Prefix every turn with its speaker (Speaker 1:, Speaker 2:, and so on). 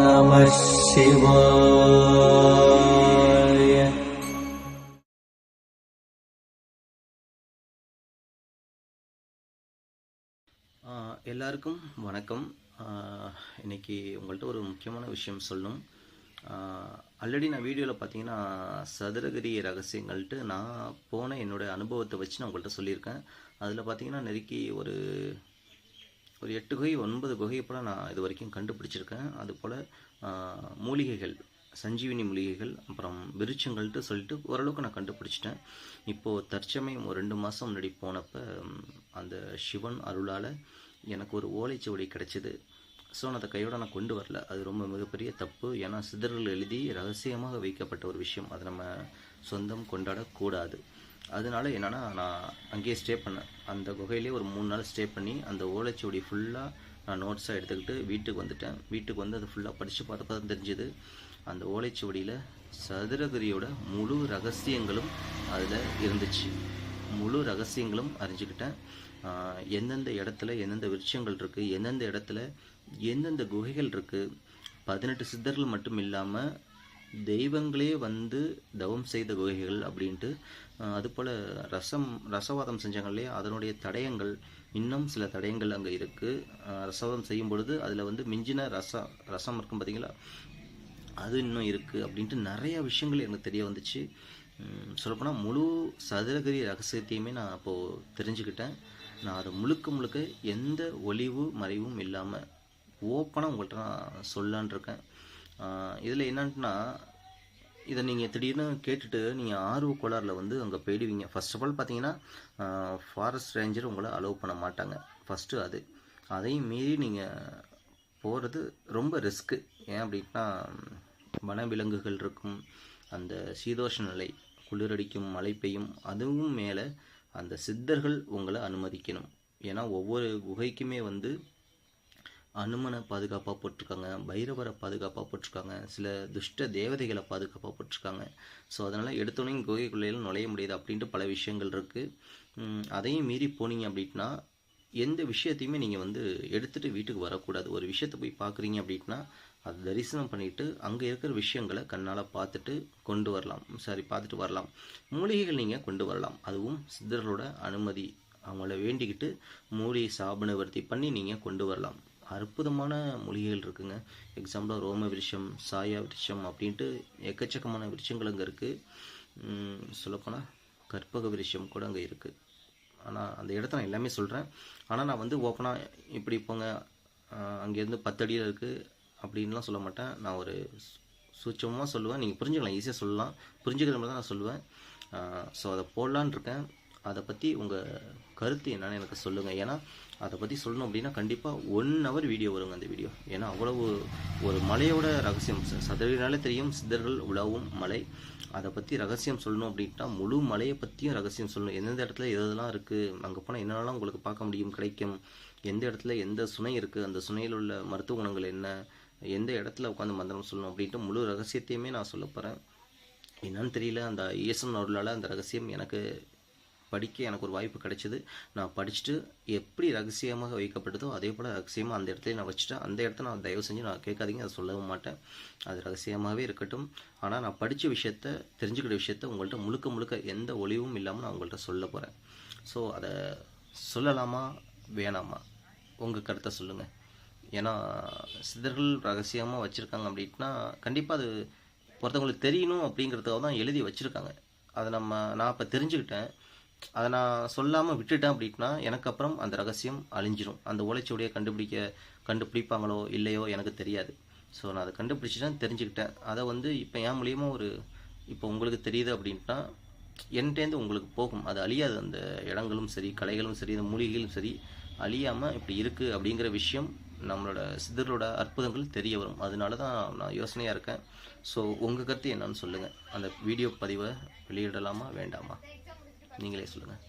Speaker 1: நம சிவாய
Speaker 2: எல்லாருக்கும் வணக்கம். இன்னைக்கு உங்கள்கிட்ட ஒரு முக்கியமான விஷயம் சொல்லணும். ஆல்ரெடி நான் வீடியோவில் பார்த்தீங்கன்னா சதுரகிரி ரகசியங்கள்ட்டு நான் போன என்னோட அனுபவத்தை வச்சு நான் உங்கள்கிட்ட சொல்லியிருக்கேன். அதில் பார்த்தீங்கன்னா நெருக்கி ஒரு ஒரு எட்டு குகை ஒன்பது குகையை போல் நான் இது வரைக்கும் கண்டுபிடிச்சிருக்கேன். அதுபோல் மூலிகைகள் சஞ்சீவினி மூலிகைகள் அப்புறம் விருச்சங்கள்ட்டு சொல்லிட்டு ஓரளவுக்கு நான் கண்டுபிடிச்சிட்டேன். இப்போது தற்சமயம் ஒரு ரெண்டு மாதம் முன்னாடி போனப்போ அந்த சிவன் அருளால் எனக்கு ஒரு ஓலைச்சுவடி கிடச்சிது. ஸோ நான் அதை கையோட நான் கொண்டு வரல. அது ரொம்ப மிகப்பெரிய தப்பு. ஏன்னா சிதறல் எழுதி ரகசியமாக வைக்கப்பட்ட ஒரு விஷயம். அதை நம்ம சொந்தம் கொண்டாடக்கூடாது. அதனால என்னன்னா நான் அங்கேயே ஸ்டே பண்ணேன். அந்த குகையிலே ஒரு மூணு நாள் ஸ்டே பண்ணி அந்த ஓலைச்சுவடி ஃபுல்லாக நான் நோட்ஸாக எடுத்துக்கிட்டு வீட்டுக்கு வந்துட்டேன். வீட்டுக்கு வந்து அதை ஃபுல்லாக படித்து பார்த்தப்ப தான் தெரிஞ்சுது. அந்த ஓலைச்சுவடியில் சதுரகிரியோட முழு ரகசியங்களும் அதில் இருந்துச்சு. முழு ரகசியங்களும் அறிஞ்சுக்கிட்டேன். எந்தெந்த இடத்துல எந்தெந்த விருட்சங்கள் இருக்குது எந்தெந்த இடத்துல எந்தெந்த குகைகள் இருக்குது பதினெட்டு சித்தர்கள் மட்டும் இல்லாமல் தெய்வங்களே வந்து தவம் செய்த குகைகள் அப்படின்ட்டு அதுபோல் ரசம் ரசவாதம் செஞ்சாங்க இல்லையா? அதனுடைய தடயங்கள் இன்னும் சில தடயங்கள் அங்கே இருக்குது ரசவாதம் செய்யும் பொழுது அதில் வந்து மிஞ்சின ரச ரசம் இருக்கும் பார்த்தீங்களா அது இன்னும் இருக்குது அப்படின்ட்டு நிறைய விஷயங்கள் எனக்கு தெரிய வந்துச்சு. சொல்லப்போனால் முழு சதுரகிரி ரகசியத்தையுமே நான் அப்போது தெரிஞ்சுக்கிட்டேன். நான் அதை முழுக்க முழுக்க எந்த ஒளிவு மறைவும் இல்லாமல் ஓப்பனாக உங்கள்கிட்ட நான் சொல்லான் இருக்கேன். இதில் என்னன்ட்டுனா இதை நீங்கள் திடீர்னு கேட்டுட்டு நீங்கள் ஆர்வ கோளாறில் வந்து அங்கே போயிடுவீங்க. ஃபர்ஸ்ட் ஆஃப் ஆல் பார்த்தீங்கன்னா ஃபாரஸ்ட் ரேஞ்சர் உங்களை அலோவ் பண்ண மாட்டாங்க. ஃபஸ்ட்டு அது. அதையும் மீறி நீங்கள் போகிறது ரொம்ப ரிஸ்க்கு ஏன் அப்படின்னா வனவிலங்குகள் இருக்கும் அந்த சீதோஷ நிலை குளிரடிக்கும் மழை பெய்யும் அதுவும் மேலே அந்த சித்தர்கள் உங்களை அனுமதிக்கணும். ஏன்னா ஒவ்வொரு குகைக்குமே வந்து அனுமனை பாதுகாப்பாக போட்டிருக்காங்க பைரவரை பாதுகாப்பாக போட்டிருக்காங்க சில துஷ்ட தேவதைகளை பாதுகாப்பாக போட்டிருக்காங்க. ஸோ அதனால் எடுத்தோடனே குகைக்குள்ளேயும் நுழைய முடியாது அப்படின்ட்டு பல விஷயங்கள் இருக்குது அதையும் மீறி போனீங்க அப்படின்னா எந்த விஷயத்தையுமே நீங்கள் வந்து எடுத்துகிட்டு வீட்டுக்கு வரக்கூடாது. ஒரு விஷயத்தை போய் பார்க்குறீங்க அப்படின்னா அது தரிசனம் பண்ணிட்டு அங்கே இருக்கிற விஷயங்களை கண்ணால் பார்த்துட்டு கொண்டு வரலாம். சாரி பார்த்துட்டு வரலாம். மூலிகைகள் நீங்கள் கொண்டு வரலாம். அதுவும் சித்தர்களோட அனுமதி. அவங்கள வேண்டிக்கிட்டு மூலிகை சாப நிவர்த்தி பண்ணி நீங்கள் கொண்டு வரலாம். அற்புதமான மூலிகைகள் இருக்குங்க. எக்ஸாம்பிளாக ரோம விருஷம் சாயா விருஷம் அப்படின்ட்டு எக்கச்சக்கமான விருஷங்கள் அங்கே இருக்குது சொல்லப்போனால் கற்பக விருஷம் கூட அங்கே இருக்குது ஆனால் அந்த இடத்த நான் எல்லாமே சொல்கிறேன் ஆனால் நான் வந்து ஓப்பனாக இப்படி போங்க அங்கேருந்து பத்தடியில் இருக்குது அப்படின்லாம் சொல்ல மாட்டேன். நான் ஒரு சூட்சமாக சொல்லுவேன். நீங்கள் புரிஞ்சுக்கலாம் ஈஸியாக சொல்லலாம். புரிஞ்சுக்கிற மாதிரி தான் நான் சொல்லுவேன். ஸோ அதை போடலான்னு இருக்கேன். அதை பற்றி உங்கள் கருத்து என்னன்னு எனக்கு சொல்லுங்கள் ஏன்னா அதை பற்றி சொல்லணும் அப்படின்னா கண்டிப்பாக ஒன் ஹவர் வீடியோ வருங்க அந்த வீடியோ ஏன்னா அவ்வளவு ஒரு மலையோட ரகசியம். ச- தெரியும் சித்தர்கள் உலவும் மலை. அதை பற்றி ரகசியம் சொல்லணும் அப்படின்ட்டா முழு மலையை பற்றியும் ரகசியம் சொல்லணும். எந்தெந்த இடத்துல எதெல்லாம் இருக்குது அங்கே போனால் என்னென்னலாம் உங்களுக்கு பார்க்க முடியும் கிடைக்கும் எந்த இடத்துல எந்த சுனை இருக்குது அந்த சுனையில் உள்ள மருத்துவ குணங்கள் என்ன எந்த இடத்துல உட்காந்து மந்திரம் சொல்லணும் அப்படின்ட்டு முழு ரகசியத்தையுமே நான் சொல்ல போகிறேன் என்னன்னு தெரியல அந்த ஈசன் அருளால் அந்த ரகசியம் எனக்கு படிக்க எனக்கு ஒரு வாய்ப்பு கிடைச்சிது. நான் படிச்சுட்டு எப்படி ரகசியமாக வைக்கப்பட்டதோ அதே போல் ரகசியமாக அந்த இடத்துல நான் வச்சுட்டேன் அந்த இடத்த நான் தயவு செஞ்சு நான் கேட்காதீங்க அதை சொல்லவும் மாட்டேன். அது ரகசியமாகவே இருக்கட்டும். ஆனால் நான் படித்த விஷயத்த தெரிஞ்சுக்கிட்ட விஷயத்த உங்கள்கிட்ட முழுக்க முழுக்க எந்த ஒளிவும் இல்லாமல் நான் உங்கள்கிட்ட சொல்ல போகிறேன் ஸோ அதை சொல்லலாமா? வேணாமா? உங்கள் கருத்தை சொல்லுங்கள் ஏன்னா சித்தர்கள் ரகசியமாக வச்சுருக்காங்க அப்படின்னா கண்டிப்பாக அது ஒருத்தவங்களுக்கு தெரியணும் அப்படிங்கிறதுக்காக தான் எழுதி வச்சுருக்காங்க. அதை நம்ம நான் இப்போ தெரிஞ்சுக்கிட்டேன். அதை நான் சொல்லாமல் விட்டுட்டேன் அப்படின்னா எனக்கு அப்புறம் அந்த ரகசியம் அழிஞ்சிரும். அந்த ஓலைச்சுவடியை கண்டுபிடிக்க கண்டுபிடிப்பாங்களோ இல்லையோ எனக்கு தெரியாது. ஸோ நான் அதை கண்டுபிடிச்சிட்டேன் தெரிஞ்சுக்கிட்டேன். அதை வந்து இப்போ என் மூலியமாக ஒரு இப்போ உங்களுக்கு தெரியுது அப்படின்ட்டா என்கிட்டேருந்து உங்களுக்கு போகும். அது அழியாது. அந்த இடங்களும் சரி கலைகளும் சரி அந்த மூலிகைகளும் சரி அழியாமல் இப்படி இருக்குது அப்படிங்கிற விஷயம் நம்மளோட சித்தர்களோட அற்புதங்கள் தெரிய வரும். அதனால தான் நான் யோசனையாக இருக்கேன். ஸோ உங்கள் கருத்து என்னன்னு சொல்லுங்கள் அந்த வீடியோ பதிவை வெளியிடலாமா வேண்டாமா? நீங்களே சொல்லுங்கள்